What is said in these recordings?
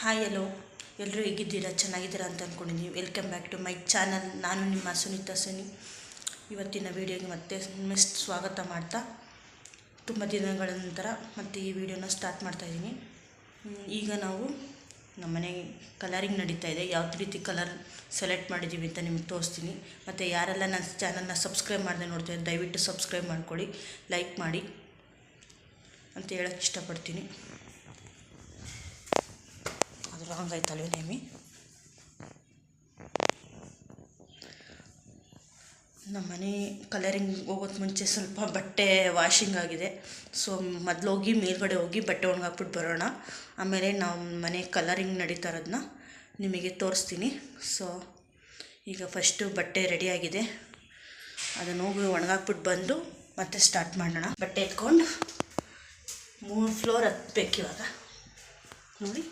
Hi hello ಎಲ್ಲರೂ ಹೇಗಿದ್ದೀರಾ? ಚೆನ್ನಾಗಿದ್ದೀರಾ ಅಂತ ಅಂದ್ಕೊಂಡಿದ್ದೀನಿ welcome back to my channel ನಾನು ನಿಮ್ಮ ಸುನೀತಾ ಸುನಿ. ಇವತ್ತಿನ ವಿಡಿಯೋಗೆ ಮತ್ತೆ ಮಿಸ್ ಸ್ವಾಗತ ಮಾಡ್ತಾ, ತುಂಬ ದಿನಗಳ ನಂತರ ಮತ್ತೆ ಈ ವಿಡಿಯೋನ ಸ್ಟಾರ್ಟ್ ಮಾಡ್ತಾಯಿದ್ದೀನಿ ಈಗ ನಾವು ನಮ್ಮ ಮನೆ ಕಲರಿಂಗ್ ನಡೀತಾ ಇದೆ. ಯಾವ ರೀತಿ ಕಲರ್ ಸೆಲೆಕ್ಟ್ ಮಾಡಿದ್ದೀವಿ ಅಂತ ನಿಮ್ಗೆ ತೋರಿಸ್ತೀನಿ. ಮತ್ತು ಯಾರೆಲ್ಲ ನನ್ನ ಚಾನಲ್ನ ಸಬ್ಸ್ಕ್ರೈಬ್ ಮಾಡದೆ ನೋಡ್ತಾರೆ ದಯವಿಟ್ಟು ಸಬ್ಸ್ಕ್ರೈಬ್ ಮಾಡ್ಕೊಳ್ಳಿ ಲೈಕ್ ಮಾಡಿ ಅಂತ ಹೇಳೋಕ್ಕೆ ಇಷ್ಟಪಡ್ತೀನಿ. ರಾಂಗ್ ಆಯ್ತಲ್ವೇ ನೇಮಿ? ನಮ್ಮ ಮನೆ ಕಲರಿಂಗ್ ಹೋಗೋದ್ ಮುಂಚೆ ಸ್ವಲ್ಪ ಬಟ್ಟೆ ವಾಷಿಂಗ್ ಆಗಿದೆ. ಸೊ ಮೊದಲು ಹೋಗಿ ಮೇಲ್ಗಡೆ ಹೋಗಿ ಬಟ್ಟೆ ಒಣಗಾಕ್ಬಿಟ್ಟು ಬರೋಣ. ಆಮೇಲೆ ನಮ್ಮ ಮನೆ ಕಲರಿಂಗ್ ನಡೀತಾ ಇರೋದನ್ನ ನಿಮಗೆ ತೋರಿಸ್ತೀನಿ. ಸೊ ಈಗ ಫಸ್ಟು ಬಟ್ಟೆ ರೆಡಿಯಾಗಿದೆ ಅದನ್ನು ಹೋಗಿ ಒಣಗಾಕ್ಬಿಟ್ಟು ಬಂದು ಮತ್ತೆ ಸ್ಟಾರ್ಟ್ ಮಾಡೋಣ. ಬಟ್ಟೆ ಎತ್ಕೊಂಡು ಮೂರು ಫ್ಲೋರ್ ಹತ್ಬೇಕು ಇವಾಗ. ನೋಡಿ.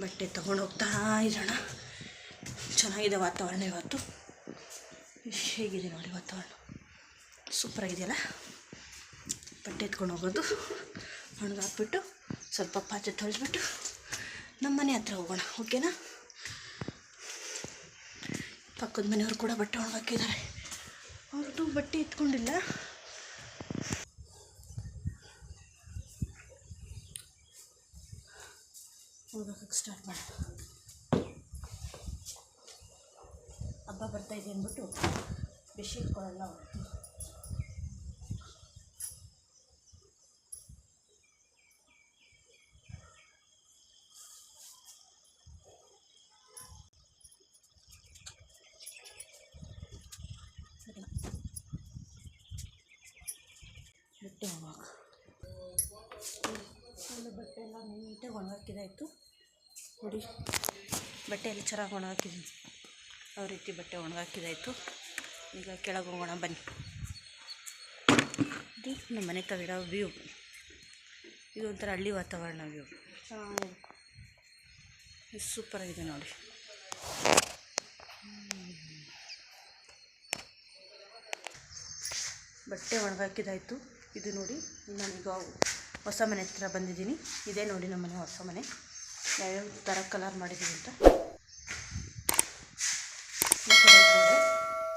ಬಟ್ಟೆ ತೊಗೊಂಡು ಹೋಗ್ತಾ ಇರೋಣ. ಚೆನ್ನಾಗಿದೆ ವಾತಾವರಣ ಇವತ್ತು. ಹೇಗಿದೆ ನೋಡಿ ವಾತಾವರಣ? ಸೂಪರಾಗಿದೆಯಲ್ಲ ಬಟ್ಟೆ ಎತ್ಕೊಂಡು ಹೋಗೋದು. ಒಣಗಾಕ್ಬಿಟ್ಟು ಸ್ವಲ್ಪ ಪಾತ್ರೆ ತೊಳೆದ್ಬಿಟ್ಟು ನಮ್ಮ ಮನೆ ಹತ್ರ ಹೋಗೋಣ, ಓಕೆನಾ? ಪಕ್ಕದ ಮನೆಯವರು ಕೂಡ ಬಟ್ಟೆ ಒಣಗಾಕಿದ್ದಾರೆ ಅವ್ರದ್ದು ಬಟ್ಟೆ ಎತ್ಕೊಂಡಿಲ್ಲ. ಹೋಗೋಕೆ ಸ್ಟಾರ್ಟ್ ಮಾಡ. ಹಬ್ಬ ಬರ್ತಾ ಇದೆ ಅಂದ್ಬಿಟ್ಟು ಬೆಡ್ಶೀಟ್ ಕೊಡೋಲ್ಲ ಅವತ್ತು ಬಟ್ಟೆ ಹೋಗುವಾಗ. ಬಟ್ಟೆ ಎಲ್ಲ ನೀಟಾಗಿ ಒಣಗಾಕಿದಾಯಿತು. ನೋಡಿ. ಬಟ್ಟೆ ಚೆನ್ನಾಗಿ ಒಣಗಾಕಿದ್ದೀನಿ. ಯಾವ ರೀತಿ ಬಟ್ಟೆ ಒಣಗಾಕಿದಾಯಿತು. ಈಗ ಕೆಳಗೆ ಹೋಗೋಣ, ಬನ್ನಿ. ಇದು ನಮ್ಮ ಮನೆ ತವಿರೋ ವ್ಯೂ. ಇದು ಒಂಥರ ಹಳ್ಳಿ ವಾತಾವರಣ ವ್ಯೂ. ಚೆನ್ನಾಗಿ ಸೂಪರಾಗಿದೆ ನೋಡಿ. ಬಟ್ಟೆ ಒಣಗಾಕಿದಾಯಿತು. ಇದು ನೋಡಿ, ನಾನೀಗ ಹೊಸ ಮನೆ ಹತ್ರ ಬಂದಿದ್ದೀನಿ. ಇದೇ ನೋಡಿ ನಮ್ಮ ಮನೆ, ಹೊಸ ಮನೆ. ಯಾವ್ಯಾವ ಥರ ಕಲರ್ ಮಾಡಿದ್ದೀವಿ ಅಂತ? ಈ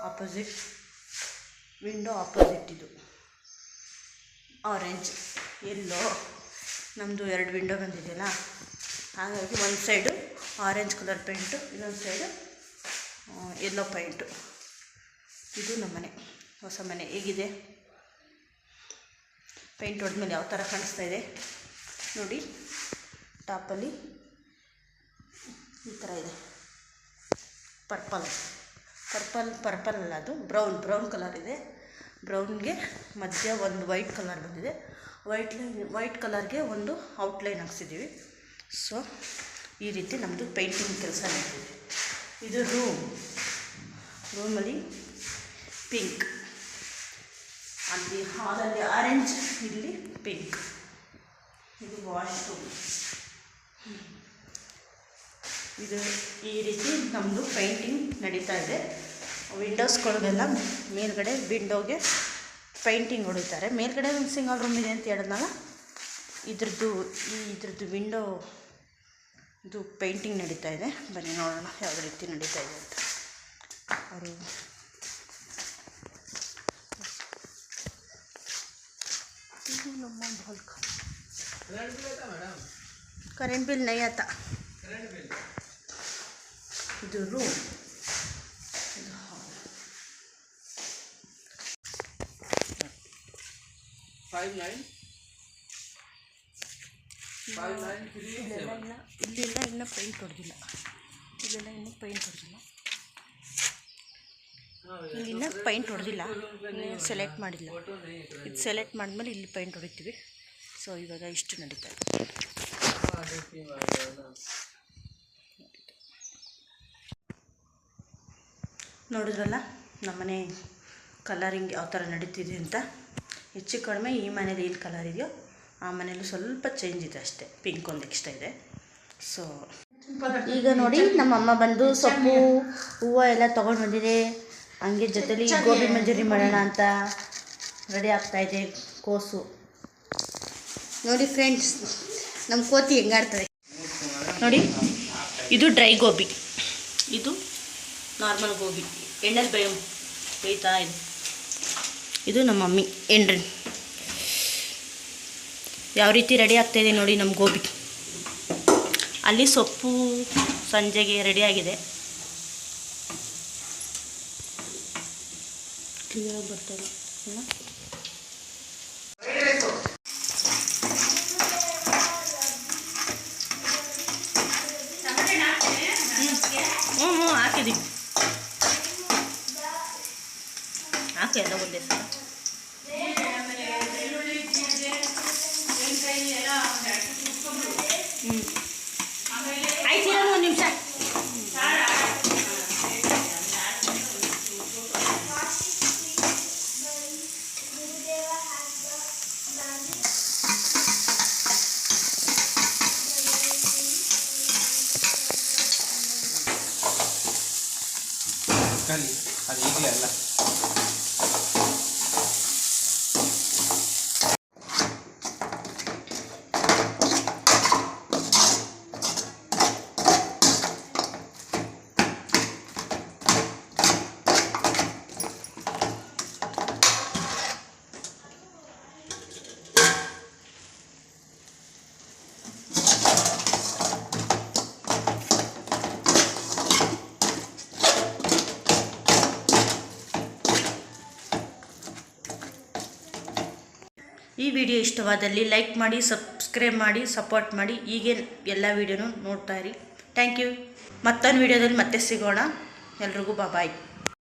ಆಪೋಸಿಟ್ ವಿಂಡೋ ಆಪೋಸಿಟ್ ಇದು. ಆರೆಂಜ್ ಎಲ್ಲೋ ನಮ್ಮದು ಎರಡು ವಿಂಡೋ ಬಂದಿದೆಯಲ್ಲ? ಹಾಗಾಗಿ ಒಂದು ಸೈಡು ಆರೆಂಜ್ ಕಲರ್ ಪೇಂಟು ಇನ್ನೊಂದು ಸೈಡು ಎಲ್ಲೋ ಪೈಂಟು ಇದು ನಮ್ಮ ಮನೆ, ಹೊಸ ಮನೆ. ಹೇಗಿದೆ? ಪೇಂಟ್ ಹೊಡೆದ್ಮೇಲೆ ಯಾವ ಥರ ಕಾಣಿಸ್ತಾ ಇದೆ? ನೋಡಿ ಟಾಪಲ್ಲಿ ಈ ಥರ ಇದೆ. ಪರ್ಪಲ್. ಪರ್ಪಲ್ ಪರ್ಪಲ್ ಅಲ್ಲ ಅದು. ಬ್ರೌನ್ ಬ್ರೌನ್ ಕಲರ್ ಇದೆ. ಬ್ರೌನ್ಗೆ ಮಧ್ಯ ಒಂದು ವೈಟ್ ಕಲರ್ ಬಂದಿದೆ. ವೈಟ್ ಲೈನ್, ವೈಟ್ ಕಲರ್ಗೆ ಒಂದು ಔಟ್ಲೈನ್ ಹಾಕ್ಸಿದ್ದೀವಿ. ಸೊ, ಈ ರೀತಿ ನಮ್ಮದು ಪೇಂಟಿಂಗ್ ಕೆಲಸ ನಡೀತಿದೆ. ಇದು ರೂಮ್. ರೂಮಲ್ಲಿ ಪಿಂಕ್. ಅಲ್ಲಿ ಹಾಲಲ್ಲಿ ಆರೆಂಜ್, ಇಲ್ಲಿ ಪಿಂಕ್. ಇದು ವಾಶ್ರೂಮ್. ಇದು ಈ ರೀತಿ ನಮ್ಮದು ಪೇಂಟಿಂಗ್ ನಡೀತಾ ಇದೆ. ವಿಂಡೋಸ್ಗಳಿಗೆಲ್ಲ ಮೇಲ್ಗಡೆ ವಿಂಡೋಗೆ ಪೇಂಟಿಂಗ್ ಹೊಡಿತಾರೆ. ಮೇಲ್ಗಡೆ ಒಂದು ಸಿಂಗಲ್ ರೂಮ್ ಇದೆ ಅಂತ ಹೇಳಿದ್ನಲ್ಲ ಇದ್ರದ್ದು ಈ ಇದ್ರದ್ದು ವಿಂಡೋ ಇದು ಪೇಂಟಿಂಗ್ ನಡೀತಾ ಇದೆ. ಬನ್ನಿ ನೋಡೋಣ ಯಾವ ರೀತಿ ನಡೀತಾ ಇದೆ ಅಂತ. ಅವರು ಕರೆಂಟ್ ಬಿಲ್ ನೈಯತ್ತ ಕರೆಂಟ್ ಇದು ರೂಮ್ ಇದು hall five nine five nine three ಇಲ್ಲೆಲ್ಲ seven. ಇನ್ನು ಇಲ್ಲೆಲ್ಲ ಇನ್ನೂ ಪೈಂಟ್ ಹೊಡೆದಿಲ್ಲ ಇಲ್ಲೆಲ್ಲ ಇನ್ನೂ ಪೈಂಟ್ ಹೊಡೆದಿಲ್ಲ ಇಲ್ಲಿ ಪೈಂಟ್ ಹೊಡೆದಿಲ್ಲ ಸೆಲೆಕ್ಟ್ ಮಾಡಿಲ್ಲ. ಇದು ಸೆಲೆಕ್ಟ್ ಮಾಡಿದ್ಮೇಲೆ ಇಲ್ಲಿ ಪೈಂಟ್ ಹೊಡಿತೀವಿ. ಸೊ ಇವಾಗ ಇಷ್ಟು ನಡೀತಾ ಇದೆ. ನೋಡಿದ್ರಲ್ಲ, ನಮ್ಮನೆ ಕಲರಿಂಗ್ ಯಾವ ಥರ ನಡೀತಿದೆ ಅಂತ. ಹೆಚ್ಚು ಕಡಿಮೆ ಈ ಮನೇಲಿ ಏನು ಕಲರ್ ಇದೆಯೋ ಆ ಮನೇಲಿ ಸ್ವಲ್ಪ ಚೇಂಜ್ ಇದೆ ಅಷ್ಟೇ. ಪಿಂಕ್ ಒಂದು ಎಕ್ಸ್ಟ್ರಾ ಇದೆ. ಸೊ ಈಗ ನೋಡಿ ನಮ್ಮ ಅಮ್ಮ ಬಂದು ಸೊಪ್ಪು, ಹೂವು ಎಲ್ಲ ತೊಗೊಂಡು ಬಂದಿದೆ. ಹಂಗೆ ಜೊತೆಲಿ ಗೋಬಿ ಮಂಜೂರಿ ಮಾಡೋಣ ಅಂತ ರೆಡಿ ಆಗ್ತಾ ಇದೆ ಕೋಸು. ನೋಡಿ ಫ್ರೆಂಡ್ಸ್ ನಮ್ಮ ಕೋತಿ ಹೆಂಗಾಡ್ತದೆ. ನೋಡಿ, ಇದು ಡ್ರೈ ಗೋಬಿ. ಇದು ನಾರ್ಮಲ್ ಗೋಬಿ ಎಣ್ಣೆ ಬೇಯ ಬೇಯ್ತಾ ಇದೆ. ಇದು ನಮ್ಮ ಮಮ್ಮಿ ಎಂಡ್ರಿ ಯಾವ ರೀತಿ ರೆಡಿ ಆಗ್ತಾಯಿದೆ ನೋಡಿ ನಮ್ಮ ಗೋಬಿ. ಅಲ್ಲಿ ಸೊಪ್ಪು ಸಂಜೆಗೆ ರೆಡಿಯಾಗಿದೆ ಕ್ಲಿಯರಾಗಿ ಬರ್ತಾರೆ ಹ್ಞೂ ಹ್ಞೂ ಹಾಕಿದ್ದೀವಿ ಹಾಕಿ ಎಲ್ಲ ಈ ವಿಡಿಯೋ ಇಷ್ಟವಾದಲ್ಲಿ ಲೈಕ್ ಮಾಡಿ, ಸಬ್ಸ್ಕ್ರೈಬ್ ಮಾಡಿ, ಸಪೋರ್ಟ್ ಮಾಡಿ. ಹೀಗೆ ಎಲ್ಲ ವಿಡಿಯೋನೂ ನೋಡ್ತಾ ಇರಿ. Thank you. ಮತ್ತೊಂದು ವಿಡಿಯೋದಲ್ಲಿ ಮತ್ತೆ ಸಿಗೋಣ. ಎಲ್ರಿಗೂ ಬಾಯ್